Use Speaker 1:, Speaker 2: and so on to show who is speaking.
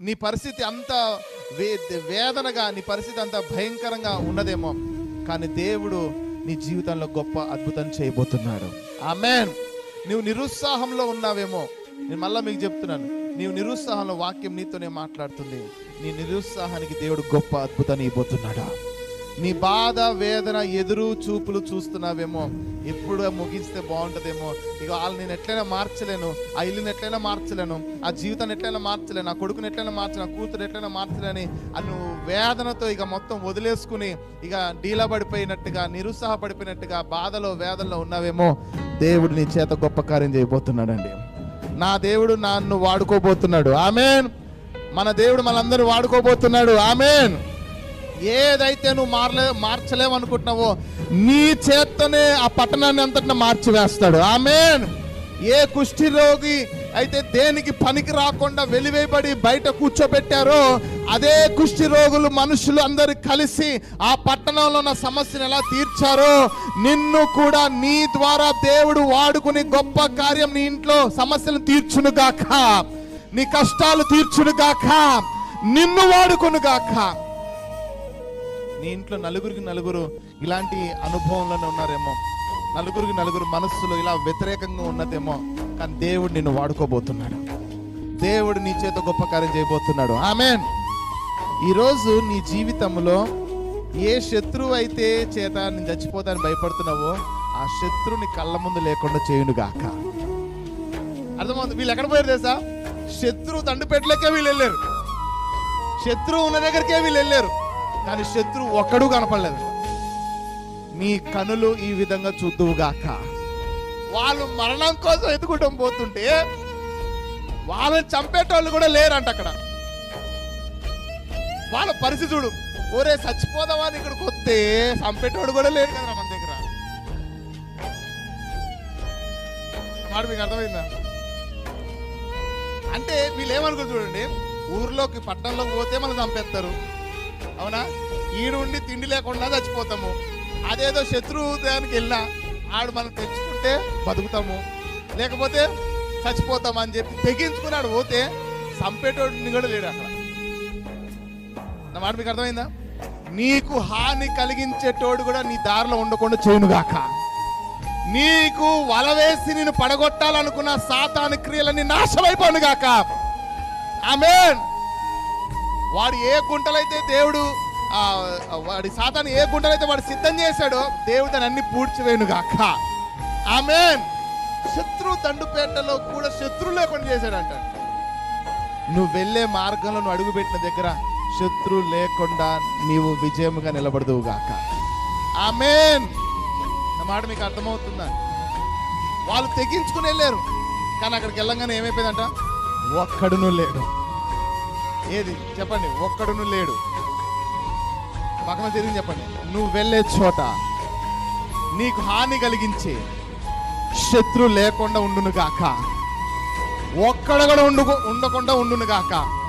Speaker 1: నీ పరిస్థితి అంత వే వేదనగా నీ పరిస్థితి అంత భయంకరంగా ఉన్నదేమో. కానీ దేవుడు నీ జీవితంలో గొప్ప అద్భుతం చేయబోతున్నాడు. ఆమెన్. నువ్వు నిరుత్సాహంలో ఉన్నావేమో. నేను మళ్ళీ మీకు చెప్తున్నాను. నీవు నిరుత్సాహంలో వాక్యం నీతోనే మాట్లాడుతుంది. నీ నిరుత్సాహానికి దేవుడు గొప్ప అద్భుతాన్ని ఇవ్వబోతున్నాడా? నీ బాధ వేదన ఎదురు చూపులు చూస్తున్నావేమో. ఎప్పుడు ముగిస్తే బాగుంటుందేమో. ఇక వాళ్ళు నేను ఎట్లయినా మార్చలేను. ఆ ఇల్లుని ఎట్లయినా మార్చలేను. ఆ జీవితాన్ని ఎట్లయినా మార్చలేను. ఆ కొడుకుని ఎట్లయినా మార్చలేను. ఆ కూతురు ఎట్లయినా మార్చలేని ఆ నువ్వు వేదనతో ఇక మొత్తం వదిలేసుకుని ఇక డీలా పడిపోయినట్టుగా నిరుత్సాహపడిపోయినట్టుగా బాధలో వేదనలో ఉన్నావేమో దేవుడు నీ చేత గొప్ప కార్యం చేయబోతున్నాడండి. నా దేవుడు నన్ను వాడుకోబోతున్నాడు. ఆమెన్. మన దేవుడు మనందరూ వాడుకోబోతున్నాడు. ఆమెన్. ఏదైతే నువ్వు మారలే మార్చలేవనుకుంటున్నావో నీ చేత్తనే ఆ పట్టణాన్ని అంతటిని మార్చివేస్తాడు. ఆమెన్. ఏ కుష్టి రోగి అయితే దేనికి పనికి రాకుండా వెలివేయబడి బయట కూర్చోబెట్టారో అదే కుష్టి రోగులు మనుషులు అందరు కలిసి ఆ పట్టణంలో ఉన్న సమస్యను ఎలా తీర్చారో నిన్ను కూడా నీ ద్వారా దేవుడు వాడుకుని గొప్ప కార్యం నీ ఇంట్లో సమస్యలు తీర్చును గాక. నీ కష్టాలు తీర్చును గాక. నిన్ను వాడుకును గాక. నీ ఇంట్లో నలుగురికి నలుగురు ఇలాంటి అనుభవంలోనే ఉన్నారేమో. నలుగురికి నలుగురు మనస్సులో ఇలా వ్యతిరేకంగా ఉన్నదేమో. కానీ దేవుడు నిన్ను వాడుకోబోతున్నాడు. దేవుడు నీ చేత గొప్ప కార్యం చేయబోతున్నాడు. ఆమెన్. ఈరోజు నీ జీవితంలో ఏ శత్రువు అయితే చేత నేను చచ్చిపోతాను భయపడుతున్నావో ఆ శత్రువుని కళ్ళ ముందు లేకుండా చేయును గాక. అర్థమవుతుంది? వీళ్ళు ఎక్కడ పోయారు తెలుసా? శత్రువు తండ్రిపేటలోకే వీళ్ళు వెళ్ళారు. శత్రువు ఉన్న దగ్గరికే వీళ్ళు వెళ్ళారు. కానీ శత్రువు ఒక్కడు కనపడలేదు. నీ కనులు ఈ విధంగా చూద్దువుగాక వాళ్ళు మరణం కోసం ఎదుగుటం పోతుంటే వాళ్ళని చంపేటోళ్ళు కూడా లేరంట అక్కడ. వాళ్ళ పరిస్థితి చూడు. ఓరే చచ్చిపోదామా అని ఇక్కడికి వస్తే చంపేటోడు కూడా లేరు కదరా మన దగ్గర. మాట మీకు అర్థమైందా? అంటే వీళ్ళు ఏమనుకుంటారు చూడండి? ఊర్లోకి పట్టణంలోకి పోతే మనం చంపేస్తారు. అవునా? ఈడు ఉండి తిండి లేకుండా చచ్చిపోతాము. అదేదో శత్రువు దానికి వెళ్ళినా ఆడు మనం తెచ్చుకుంటే బతుకుతాము. లేకపోతే చచ్చిపోతాం అని చెప్పి తెగించుకున్నాడు పోతే చంపేటోడిని కూడా లేడు అక్కడ. నా మాట మీకు అర్థమైందా? నీకు హాని కలిగించేటోడు కూడా నీ దారిలో ఉండకుండా చేయునుగాక. నీకు వల వేసి నేను పడగొట్టాలనుకున్న సాతాను క్రియలన్నీ నాశమైపోనుగాక ఆమెన్. వాడు ఏ గుంటలైతే దేవుడు వాడి సాతాను ఏ గుంటలైతే వాడు సిద్ధం చేశాడో దేవుడు దాన్ని అన్ని పూడ్చివేయను గాక ఆమెన్. శత్రు దండుపేటలో కూడా శత్రు లేకుండా చేశాడంట. నువ్వు వెళ్ళే మార్గంలో నువ్వు అడుగుపెట్టిన దగ్గర శత్రు లేకుండా నీవు విజయముగా నిలబడదువు గాక ఆమెన్. నా మాట మీకు అర్థమవుతుందా? వాళ్ళు తెగించుకుని వెళ్ళారు కానీ అక్కడికి వెళ్ళంగానే ఏమైపోయిందంట? ఒక్కడును లేడు. ఏది? చెప్పండి ఒక్కడును లేడు. పక్కన తిరిగి చెప్పండి. నువ్వు వెళ్ళే చోట నీకు హాని కలిగించే శత్రు లేకుండా ఉండును గాక. ఒక్కడ కూడా ఉండు ఉండకుండా ఉండును గాక.